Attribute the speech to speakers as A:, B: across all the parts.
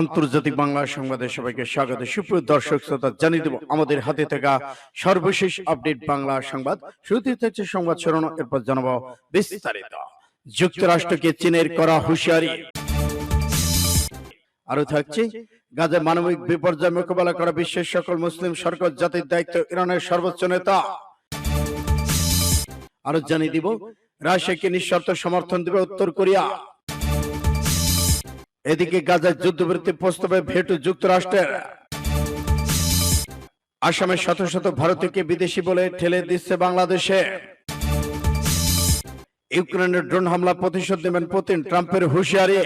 A: আন্তর্জাতিক বাংলা সংবাদে সবাইকে স্বাগত। সুপ্রিয় দর্শক শ্রোতা জানিয়ে দেব আমাদের হাতে থাকা সর্বশেষ আপডেট বাংলা সংবাদ। শুরুতে থাকছে সংবাদ শিরোনাম এরপর জানাব বিস্তারিত। যুক্তরাষ্ট্রকে চীনের করা হুঁশিয়ারি। আরও থাকছে গাজা মানবিক বিপর্যয় মোকাবেলা করা বিশ্বের সকল মুসলিম সরকার জাতির দায়িত্ব ইরানের সর্বোচ্চ নেতা। আরও জানিয়ে দিব রাশিয়াকে নিঃশর্ত সমর্থন দেবে উত্তর কোরিয়া। এদিকে গাজার যুদ্ধবিরতি প্রস্তাবে ভেটো যুক্তরাষ্ট্রের। আসামের শত শত ভারতীয়কে বিদেশি বলে ঠেলে দিচ্ছে বাংলাদেশে। ইউক্রেনের ড্রোন হামলা প্রতিশোধ নেবেন পুতিন ট্রাম্পের হুঁশিয়ারি।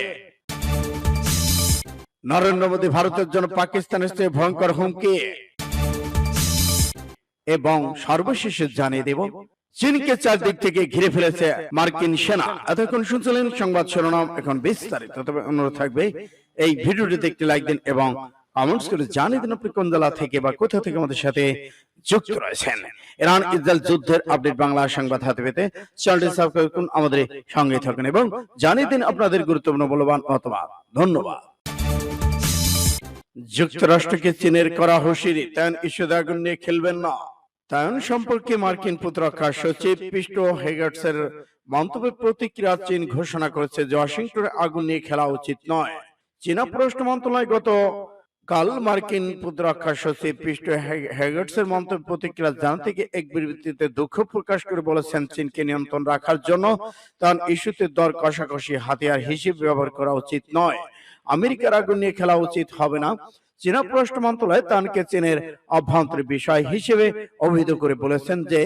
A: নরেন্দ্র মোদী ভারতের জন্য পাকিস্তানের চেয়ে ভয়ঙ্কর হুমকি। এবং সর্বশেষে জানিয়ে দেব চীনকে চারদিক থেকে ঘিরে ফেলেছে মার্কিন সেনা। এতক্ষণ শুনছিলেন সংবাদ শিরোনাম এখন বিস্তারিত। তবে অনুরোধ থাকবে এই ভিডিওটিতে একটি লাইক দিন এবং কমেন্টস করে জানিয়ে দিন আপনি কোন জেলা থেকে বা কোথা থেকে আমাদের সাথে যুক্ত রয়েছেন। ইরান ইসরায়েল যুদ্ধের আপডেট বাংলা সংবাদ হাতে পেতে চ্যানেলটি সাবস্ক্রাইব করুন আমাদের সঙ্গে থাকুন এবং জানিয়ে দিন আপনাদের গুরুত্বপূর্ণ মূল্যবান মতামত ধন্যবাদ। যুক্তরাষ্ট্রকে চীনের করা হুঁশিয়ারি তাইন ইস্যুতে আগুন নিয়ে খেলবেন না। তাইন সম্পর্কে মার্কিন প্রতিরক্ষা সচিব পিস্ট হেগার্টসের মন্তব্যের প্রতিক্রিয়া চীন ঘোষণা করেছে যে ওয়াশিংটনে আগুন নিয়ে খেলা উচিত নয়। চীনা পররাষ্ট্র মন্ত্রণালয় গত কাল মার্কিন প্রতিরক্ষা সচিব পিস্ট হেগার্টসের মন্তব্য প্রতিক্রিয়া জানাতে গিয়ে এক বিবৃতিতে দুঃখ প্রকাশ করে বলেছেন, চীনকে নিয়ন্ত্রণ রাখার জন্য তার ইস্যুতে দর কষাকষি হাতিয়ার হিসেবে ব্যবহার করা উচিত নয়। আমেরিকার আগুন নিয়ে খেলা উচিত হবে না। চীনা পররাষ্ট্র মন্ত্রণালয় তানকে চীনের অভ্যন্তরীণ বিষয় হিসেবে অভিহিত করে বলেছেন যে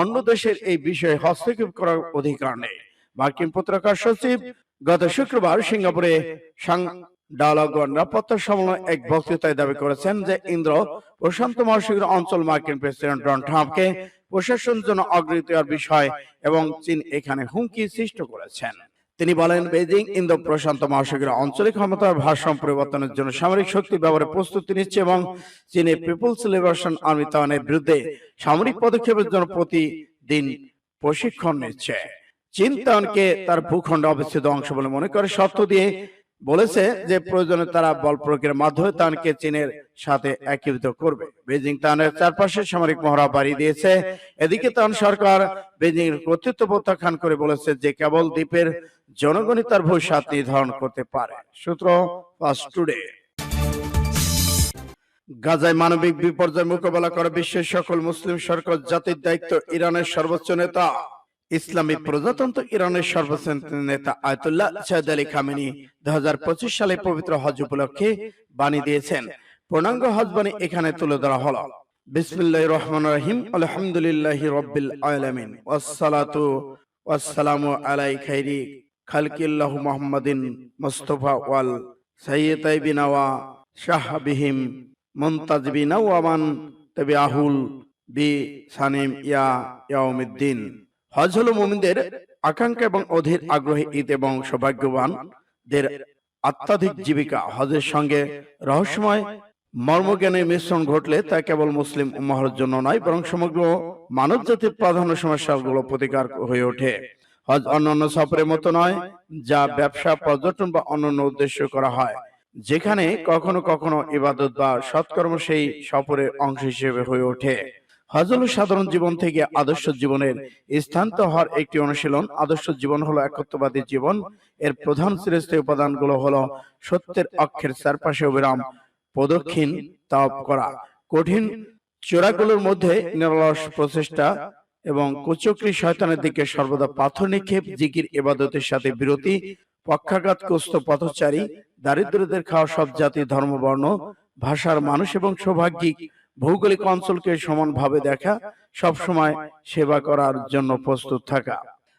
A: অন্য দেশের এই বিষয়ে হস্তক্ষেপ করার অধিকার নেই। মার্কিন প্রতিরক্ষা সচিব গত শুক্রবার সিঙ্গাপুরে নিরাপত্তা এক বক্তৃতায় দাবি করেছেন যে ইন্দ্র প্রশান্ত মহাসাগর অঞ্চল মার্কিন প্রেসিডেন্ট ডোনাল্ড ট্রাম্পকে প্রশাসন জন্য অগ্রগতি বিষয় এবং চীন এখানে হুমকি সৃষ্টি করেছেন। তিনি বলেন বেজিং ইন্দো প্রশান্ত মহাসাগরের আঞ্চলিক ক্ষমতার ভারসাম্য পরিবর্তনের জন্য সামরিক শক্তি ব্যবহারের প্রস্তুতি নিচ্ছে এবং চীনে পিপুলস লিবারেশন আর্মি তাওয়ানের বিরুদ্ধে সামরিক পদক্ষেপের জন্য প্রতিদিন প্রশিক্ষণ নিচ্ছে। চীন তাওয়ানকে তার ভূখণ্ড অবস্থিত অংশ বলে মনে করে। শর্ত দিয়ে বলেছে যে প্রয়োজনে তারা বল প্রয়োগের মাধ্যমে তানকে চীনের সাথে একীভূত করবে। বেজিং তানের চারপাশে সামরিক মহড়া বাড়িয়ে দিয়েছে। এদিকে তান সরকার বেজিং এর কর্তৃত্ব প্রত্যাখ্যান করে বলেছে যে কেবল দ্বীপের জনগণই তার ভবিষ্যৎ নির্ধারণ করতে পারে। সূত্র ফার্স্ট টুডে। গাজায় মানবিক বিপর্যয় মোকাবেলা করা বিশ্বের সকল মুসলিম সরকার জাতির দায়িত্ব ইরানের সর্বোচ্চ নেতা। ইসলামী প্রজাতন্ত্র ইরানের সর্বোচ্চ নেতা আয়তুল্লাহ সাইদ আলী খামেনি দুই সালে পবিত্র হজ উপলক্ষে বাণী দিয়েছেন। পূর্ণাঙ্গ হজ বাণী এখানে তুলে ধরা হলো। বিসমিল্লাহ রহমান রহিম। আলহামদুলিল্লাহ রব্বিল আলামিন। ওয়াসসালাতু ওয়াসসালামু আলাই খাইরি খালকিল্লাহ মুহাম্মাদিন মুস্তাফা ওয়াল ওয়া শাহবিহিম মুনতাজবিনা ওয়া মান তাবিআহুল বি সানিম ইয়া ইয়াউমিদ্দিন। হজ হলো মুমিনদের আকাঙ্ক্ষা এবং অধীর আগ্রহী ঈদ এবং সৌভাগ্যবানদের আত্মাধিক জীবিকা। হজের সঙ্গে রহস্যময় মর্মজ্ঞানের মিশ্রণ ঘটলে তা কেবল মুসলিম উম্মাহর জন্য নয়, বরং সমগ্র মানব জাতির প্রাধান্য সমস্যাগুলো প্রতিকার হয়ে ওঠে। হজ অন্যান্য সফরের মতো নয়, যা ব্যবসা, পর্যটন বা অন্যান্য উদ্দেশ্য করা হয়, যেখানে কখনো কখনো ইবাদত বা সৎকর্ম সেই সফরের অংশ হিসেবে হয়ে ওঠে। হজ হলো সাধারণ জীবন থেকে আদর্শ জীবনের স্থান্ত হওয়ার একটি অনুশীলন আদর্শ জীবন হলো একত্ববাদী জীবন। এর প্রধান শ্রেষ্ঠ উপাদানগুলো হলো সত্যের অক্ষের চারপাশে অবিরাম প্রদক্ষিণ তাপ করা। কঠিন চোরাগুলোর মধ্যে নিরলস প্রচেষ্টা এবং কুচক্রি শয়তানের দিকে সর্বদা পাথর নিক্ষেপ জিকির এবাদতের সাথে বিরতি পক্ষাঘাতগ্রস্ত পথচারী দারিদ্রদের খাওয়া সব জাতি ধর্ম বর্ণ ভাষার মানুষ এবং সৌভাগ্যিক ভৌগোলিক অঞ্চলকে সমানভাবে দেখা, সব সময় সেবা করার জন্য প্রস্তুত থাকা।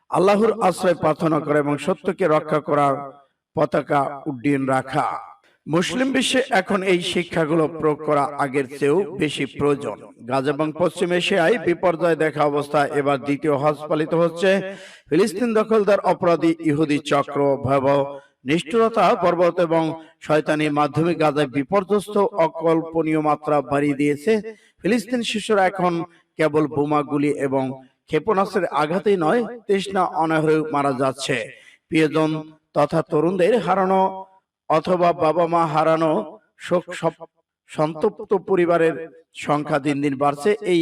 A: আল্লাহর আশ্রয় প্রার্থনা করা এবং সত্যকে রক্ষা করার পতাকা উড্ডীন রাখা। মুসলিম বিশ্বে এখন এই শিক্ষাগুলো প্রয়োগ করা আগের চেয়েও বেশি প্রয়োজন। গাজা এবং পশ্চিম এশিয়ায় বিপর্যয় দেখা অবস্থা, এবার দ্বিতীয় হজ পালিত হচ্ছে। ফিলিস্তিন দখলদার অপরাধী ইহুদি চক্র ভয়াবহ নিষ্ঠুরতা, পর্বত এবং শয়তানির মাধ্যমে গাজায় বিপর্যস্ত অকল্পনীয় মাত্রা বাড়িয়ে দিয়েছে। ফিলিস্তিন শিশুরা এখন কেবল বোমা গুলি এবং ক্ষেপণাস্ত্রের আঘাতেই নয়, তৃষ্ণা অনাহরে মারা যাচ্ছে। প্রিয়জন তথা তরুণদের হারানো অথবা বাবা মা হারানো শোক সন্তপ্ত পরিবারের সংখ্যা দিন দিন বাড়ছে। এই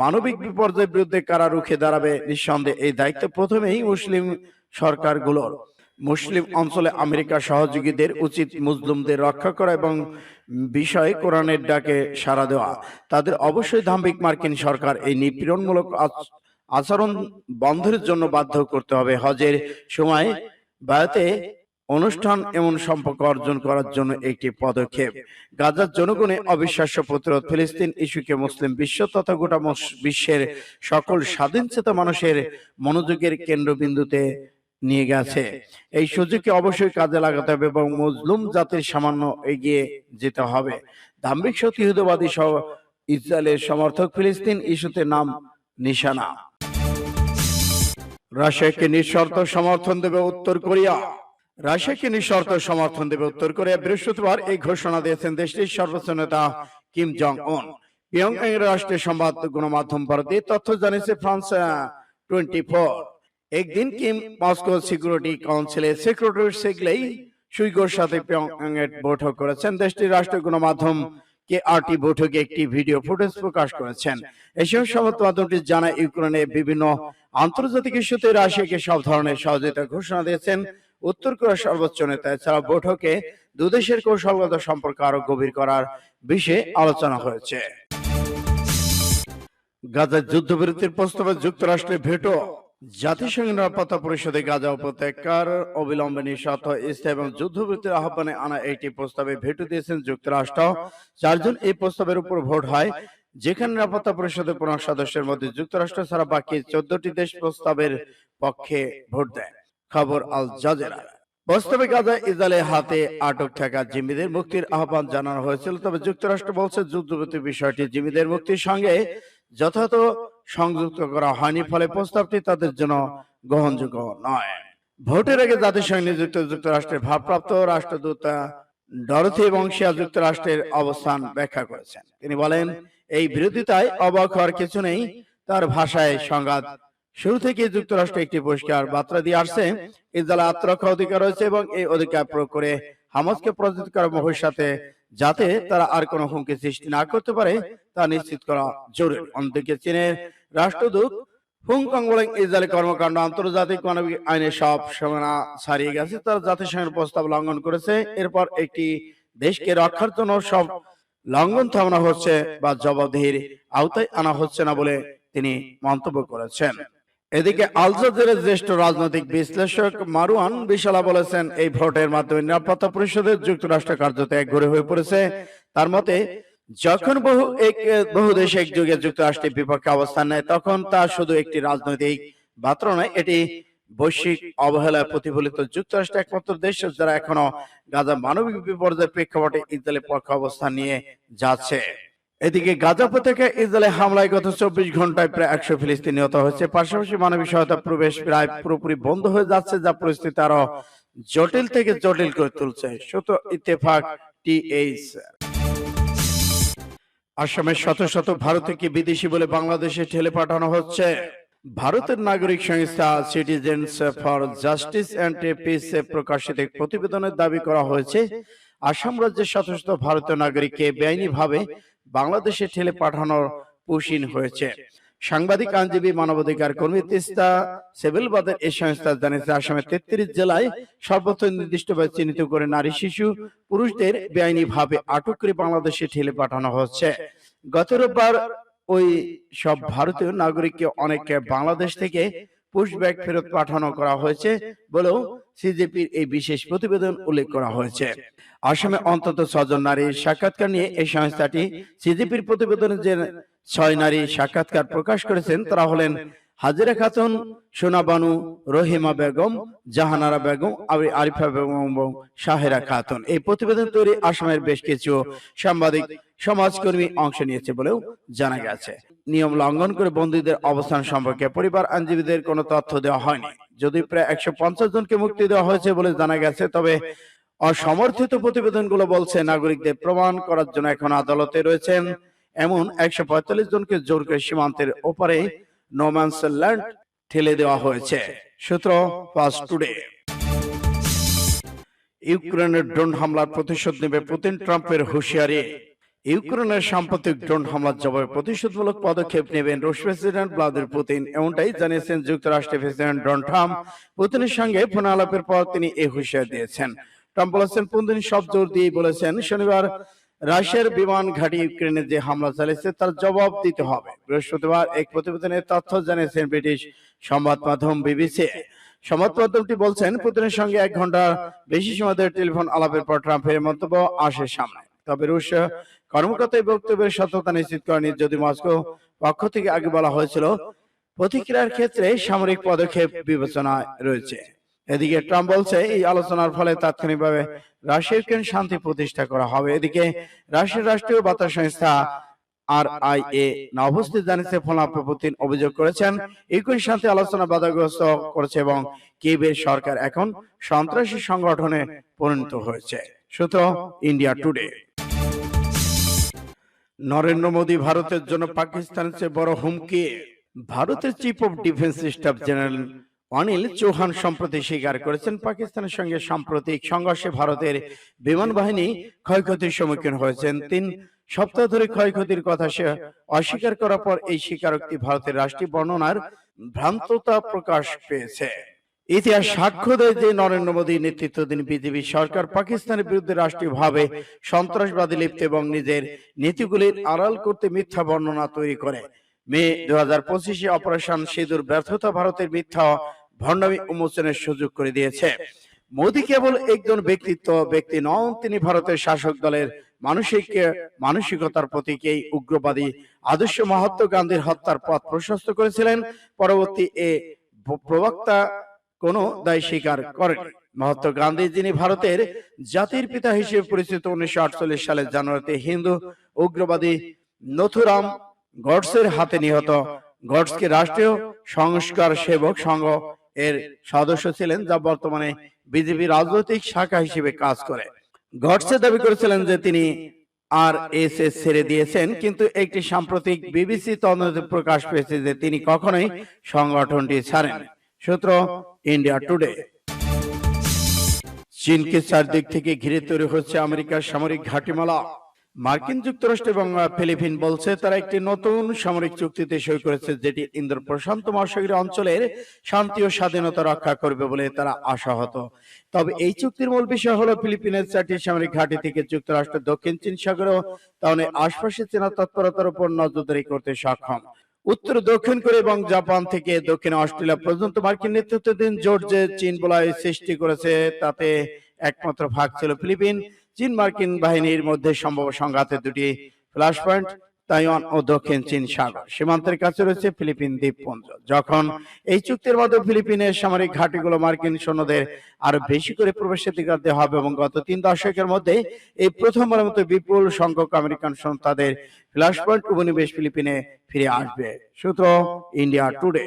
A: মানবিক বিপর্যয়ের বিরুদ্ধে কারা রুখে দাঁড়াবে নিঃসন্দেহে এই দায়িত্ব প্রথমেই মুসলিম সরকারগুলোর। মুসলিম অঞ্চলে আমেরিকার সহযোগীদের উচিত মুসলিমদের রক্ষা করা এবং বিষয়ে কোরআনের ডাকে সাড়া দেওয়া। তাদের অবশ্যই ধাম্বিক মার্কিন সরকার এই নিপীড়নমূলক আচরণ বন্ধের জন্য বাধ্য করতে হবে। হজের সময় বায়াতে অনুষ্ঠান এমন সম্পর্ক অর্জন করার জন্য একটি পদক্ষেপ। গাজার জনগণে অবিশ্বাস্য প্রতিরোধ ফিলিস্তিন ইস্যুকে মুসলিম বিশ্ব তথা গোটা বিশ্বের সকল স্বাধীনচেতা মানুষের মনোযোগের কেন্দ্রবিন্দুতে নিয়ে গেছে। এই সুযোগকে অবশ্যই কাজে লাগাতে হবে এবং মুসলিম জাতির সামান্য এগিয়ে যেতে হবে। দাম্ভিক সতীহুদবাদী সহ ইসরায়েলের সমর্থক ফিলিস্তিন ইস্যুতে নাম নিশানা। রাশিয়াকে নিঃশর্ত সমর্থন দেবে উত্তর কোরিয়া। রাশিয়াকে নিঃশর্ত সমর্থন দেবে উত্তর কোরিয়া। বৃহস্পতিবার এই ঘোষণা দিয়েছেন দেশটির সর্বোচ্চ নেতা কিম জং উন। পিয়ংয়াং রাষ্ট্রীয় সংবাদ গণমাধ্যম ভারতে তথ্য জানিয়েছে ফ্রান্স টোয়েন্টি ফোর একদিন কিম মস্কো সিকিউরিটি কাউন্সিলের সেক্রেটারি সেগলেই সুইগোর সাথে পিয়ংয়াং এর বৈঠক করেছেন। দেশটির রাষ্ট্রীয় গণমাধ্যম কে আরটি বৈঠকে একটি ভিডিও ফুটেজ প্রকাশ করেছেন। এসব সংবাদ মাধ্যমটি জানায়, ইউক্রেনে বিভিন্ন আন্তর্জাতিক ইস্যুতে রাশিয়াকে সব ধরনের সহযোগিতা ঘোষণা দিয়েছেন। উত্তর কোরিয়ার সর্বোচ্চ নেতা, এছাড়া বৈঠকে দুদেশের কৌশলগত সম্পর্ক আরও গভীর করার বিষয়ে আলোচনা হয়েছে। গাজার যুদ্ধবিরতির প্রস্তাবে যুক্তরাষ্ট্রের ভেটো জাতিসংঘ নিরাপত্তা পরিষদে গাজা উপত্যকার অবিলম্বে নিঃস্বার্থ স্থায়ী এবং যুদ্ধবিরতির আহ্বানে আনা একটি প্রস্তাবে ভেটো দিয়েছেন যুক্তরাষ্ট্র, চারজন এই প্রস্তাবের উপর ভোট হয়। যেখানে নিরাপত্তা পরিষদের পনেরো সদস্যের মধ্যে যুক্তরাষ্ট্র ছাড়া বাকি চোদ্দটি দেশ প্রস্তাবের পক্ষে ভোট দেয়। খবর আল জাজেরা। প্রস্তাবে গাজা ইসরায়েলের হাতে আটক থাকা জিম্মিদের মুক্তির আহ্বান জানানো হয়েছিল, তবে যুক্তরাষ্ট্র বলছে যুদ্ধবিরতির বিষয়টি জিম্মিদের মুক্তির সঙ্গে যথাযথ সংযুক্ত করা হয়নি, ফলে প্রস্তাবটি তাদের জন্য গ্রহণযোগ্য নয়। ভোটের আগে জাতিসংঘ নিযুক্ত যুক্তরাষ্ট্রের ভারপ্রাপ্ত রাষ্ট্রদূত ডরথি বংশিয়া যুক্তরাষ্ট্রের অবস্থান ব্যাখ্যা করেছেন। তিনি বলেন, এই বিরোধিতায় অবাক হওয়ার কিছু নেই। তার ভাষায় সংঘাত। শুরু থেকে যুক্তরাষ্ট্র একটি পরিষ্কার বার্তা দিয়ে আসছে। ইসরায়েল আত্মরক্ষা অধিকার রয়েছে এবং এই অধিকার প্রয়োগ করে হামাসকে পরাজিত করার ভবিষ্যতে যাতে তারা আর কোনো হুমকি সৃষ্টি না করতে পারে তা নিশ্চিত করা জরুরি। অন্যদিকে চীনের রাষ্ট্রদূত হুংকং বলেন ইসরায়েলের কর্মকাণ্ড আন্তর্জাতিক মানবিক আইনের সব সীমানা ছাড়িয়ে গেছে তারা জাতিসংঘের প্রস্তাব লঙ্ঘন করেছে। এরপর একটি দেশকে রক্ষার জন্য সব লঙ্ঘন থামানো হচ্ছে বা জবাবদিহির আওতায় আনা হচ্ছে না বলে তিনি মন্তব্য করেছেন। এদিকে আলজাজেরের জ্যেষ্ঠ রাজনৈতিক বিশ্লেষক মারুয়ান বিশালা বলেছেন এই ভোটের মাধ্যমে নিরাপত্তা পরিষদের যুক্তরাষ্ট্র কার্যত একঘরে হয়ে পড়েছে। তার মতে যখন বহু এক বহু দেশ একযোগে যুক্তরাষ্ট্রের বিপক্ষে অবস্থান নেয় তখন তা শুধু একটি রাজনৈতিক মাত্র নয় এটি বৈশ্বিক অবহেলায় প্রতিফলিত যুক্তরাষ্ট্র একমাত্র দেশ যারা এখনও গাজা মানবিক বিপর্যয়ের প্রেক্ষাপটে ইসরায়েলের পক্ষে অবস্থান নিয়ে যাচ্ছে। এদিকে গাজা উপত্যকা ইসরায়েলে হামলায় গত চব্বিশ ঘন্টায় প্রায় একশো ফিলিস্তিনি নিহত হয়েছে। পাশাপাশি মানবিক সহায়তা প্রবেশ প্রায় পুরোপুরি বন্ধ হয়ে যাচ্ছে, যা পরিস্থিতি আরও জটিল থেকে জটিল করে তুলছে। সূত্র ইত্তেফাক টিএইচ। আসামের শত শত ভারতীয়কে বিদেশি বলে বাংলাদেশে ঠেলে পাঠানো হচ্ছে? ভারতের নাগরিক সংস্থা citizens for justice and peace প্রকাশিত এক প্রতিবেদনের দাবি করা হয়েছে, আসাম রাজ্যের শত শত ভারতীয় নাগরিককে বেআইনিভাবে বাংলাদেশে ঠেলে পাঠানোর পুশিন হয়েছে। সাংবাদিক, আইনজীবী, মানবাধিকার কর্মী তিস্তা সেবেলবাদের এই সংস্থা জানিয়েছে আসামের তেত্রিশ জেলায় সর্বত্র নির্দিষ্টভাবে চিহ্নিত করে নারী, শিশু, পুরুষদের বেআইনি ভাবে আটক করে বাংলাদেশে ঠেলে পাঠানো হচ্ছে। গত রোববার ওই সব ভারতীয় নাগরিককে অনেকে বাংলাদেশ থেকে পুশব্যাক ফেরত পাঠানো করা হয়েছে বলেও সিজেপির এই বিশেষ প্রতিবেদন উল্লেখ করা হয়েছে। আসামে অন্তত ছজন নারীর সাক্ষাৎকার নিয়ে এই সংস্থাটি সিজেপির প্রতিবেদনে যে ছয় নারী সাক্ষাৎকার প্রকাশ করেছেন তারা হলেন হাজিরা খাতুন সোনা বানু রহিমা বেগম, জাহানারা বেগম, আবি- আরিফা বেগম এবং শাহেরা খাতুন। এই প্রতিবেদন তৈরি আসামের বেশ কিছু সাংবাদিক, সমাজকর্মী অংশ নিয়েছে বলেও জানা গেছে। নিয়ম লঙ্ঘন করে বন্দীদের অবস্থান সম্পর্কে পরিবার আইনজীবীদের কোনো তথ্য দেওয়া হয়নি। যদি প্রায় একশো পঞ্চাশ জনকে মুক্তি দেওয়া হয়েছে বলে জানা গেছে, তবে অসমর্থিত প্রতিবেদনগুলো বলছে, নাগরিকদের প্রমাণ করার জন্য এখন আদালতে রয়েছেন। এমন একশো পঁয়তাল্লিশ জনকে জোর করে সীমান্তের ওপারে নোম্যান্স ল্যান্ড ঠেলে দেওয়া হয়েছে। সূত্র টুডে ইউক্রেনের ড্রোন হামলার প্রতিশোধ নেবে পুতিন ট্রাম্পের হুঁশিয়ারি। ইউক্রেনের সাম্প্রতিক ড্রোন হামলার জবাবে প্রতিশোধমূলক পদক্ষেপ নেবেন রুশ প্রেসিডেন্ট ভ্লাদিমির পুতিন। এমনটাই জানিয়েছেন যুক্তরাষ্ট্রের প্রেসিডেন্ট ট্রাম্প। পুতিনের সঙ্গে ফোন আলাপের পর তিনি এই হুঁশিয়ারি দিয়েছেন। ট্রাম্প বলেছেন, পুতিন সব জোর দিয়ে বলেছেন, শনিবার রাশিয়ার বিমান ঘাঁটি ইউক্রেনে যে হামলা চালিয়েছে তার জবাব দিতে হবে। বৃহস্পতিবার এক প্রতিবেদনে তথ্য জানিয়েছেন ব্রিটিশ সংবাদ মাধ্যম বিবিসি। সংবাদ মাধ্যমটি বলছেন পুতিনের সঙ্গে এক ঘণ্টা বেশি সময় ধরে টেলিফোন আলাপের পর ট্রাম্পের মন্তব্য আসে সামনে। তবে রুশ কর্মকর্তা এই বক্তব্যের সত্যতা নিশ্চিত করেনি। যদি মস্কো পক্ষ থেকে আগে বলা হয়েছিল প্রতিক্রিয়ার ক্ষেত্রে সামরিক পদক্ষেপ বিবেচনায় রয়েছে। এদিকে ট্রাম্প বলছে এই আলোচনার ফলে তাৎক্ষণিকভাবে রাশিয়া ইউক্রেন শান্তি প্রতিষ্ঠা করা হবে। এদিকে রাশিয়ার রাষ্ট্রীয় বার্তা সংস্থা আর আই এ জানিয়েছে পুতিন অভিযোগ করেছেন। ইউক্রেন শান্তি আলোচনা বাধাগ্রস্ত করেছে এবং কিয়েভের সরকার এখন সন্ত্রাসী সংগঠনে পরিণত হয়েছে। সূত্র ইন্ডিয়া টুডে। নরেন্দ্র মোদী ভারতের জন্য পাকিস্তানের চেয়ে বড় হুমকি ভারতের chief of defence staff general Anil Chauhan সম্প্রতি স্বীকার করেছেন পাকিস্তানের সঙ্গে সাম্প্রতিক সংঘর্ষে ভারতের বিমান বাহিনী ক্ষয়ক্ষতির সম্মুখীন হয়েছেন। তিন সপ্তাহ ধরে ক্ষয়ক্ষতির কথা সে অস্বীকার করার পর এই স্বীকারোক্তি ভারতের রাষ্ট্রীয় বর্ণনার ভ্রান্ততা প্রকাশ পেয়েছে। ইতিহাস সাক্ষ্য দেয় যে নরেন্দ্র মোদী নেতৃত্বাধীন বিজেপি সরকার পাকিস্তানের বিরুদ্ধে রাষ্ট্রীয়ভাবে সন্ত্রাসবাদী লিপ্ত এবং নিজের নীতিগুলির আড়াল করতে মিথ্যা বর্ণনা তৈরি করে। মে দু হাজার পঁচিশে অপারেশন সিঁদুর ব্যর্থতা ভারতের মিথ্যা ভণ্ডামি উন্মোচনের সুযোগ করে দিয়েছে। মোদী কেবল একজন ব্যক্তিত্ব, ব্যক্তি নন, তিনি ভারতের শাসক দলের মানসিক মানসিকতার প্রতীক এই উগ্রবাদী আদর্শ মহাত্মা গান্ধীর হত্যার পথ প্রশস্ত করেছিলেন। পরবর্তী এ প্রবক্তা কোনো দায় স্বীকার করেন মহাত্মা গান্ধী, যিনি ভারতের জাতির পিতা হিসেবে পরিচিত উনিশশো আটচল্লিশ সালের জানুয়ারিতে হিন্দু উগ্রবাদী নথুরাম গডসের হাতে নিহত। গডসকে রাষ্ট্রীয় সংস্কার সেবক সংঘ এর সদস্য ছিলেন যা বর্তমানে বিজেপি রাজনৈতিক শাখা হিসেবে কাজ করে। গডসে দাবি করেছিলেন যে তিনি আর এস এস ছেড়ে দিয়েছেন, কিন্তু একটি সাম্প্রতিক বিবিসি তদন্তে প্রকাশ পেয়েছে যে তিনি কখনোই সংগঠনটি ছাড়েন। সূত্র ইন্ডিয়া টুডে। চীনকে চারদিক থেকে ঘিরে তৈরি হচ্ছে আমেরিকার সামরিক ঘাটিমালা। মার্কিন যুক্তরাষ্ট্র এবং ফিলিপিন বলছে তারা একটি নতুন সামরিক চুক্তিতে সই করেছে যেটি ইন্দোর প্রশান্ত মহাসাগরীয় অঞ্চলের শান্তি ও স্বাধীনতা রক্ষা করবে বলে তারা আশাহত। তবে এই চুক্তির মূল বিষয় হলো ফিলিপিনের চারটি সামরিক ঘাঁটি থেকে যুক্তরাষ্ট্র দক্ষিণ চীন সাগর ও তাহলে আশপাশে চীনা তৎপরতার উপর নজরদারি করতে সক্ষম। উত্তর, দক্ষিণ কোরিয়া এবং জাপান থেকে দক্ষিণ অস্ট্রেলিয়া পর্যন্ত মার্কিন নেতৃত্বাধীন জোট যে চীন বলয় সৃষ্টি করেছে তাতে একমাত্র ভাগ ছিল ফিলিপিন। চীন মার্কিন বাহিনীর মধ্যে সম্ভব সংঘাতের দুটি ফ্ল্যাশ পয়েন্ট তাইওয়ান ও দক্ষিণ চীন সাগর। সীমান্তের কাছে রয়েছে ফিলিপিন দ্বীপপুঞ্জ। যখন এই চুক্তির মাধ্যমে ফিলিপিনের সামরিক ঘাঁটিগুলো মার্কিন সৈন্যদের আরও বেশি করে প্রবেশাধিকার দেওয়া হবে এবং গত তিন দশকের মধ্যে এই প্রথমবারের মতো বিপুল সংখ্যক আমেরিকান সৈন্য তাদের ফ্ল্যাশ পয়েন্ট উপনিবেশ ফিলিপিনে ফিরে আসবে। সূত্র ইন্ডিয়া টুডে।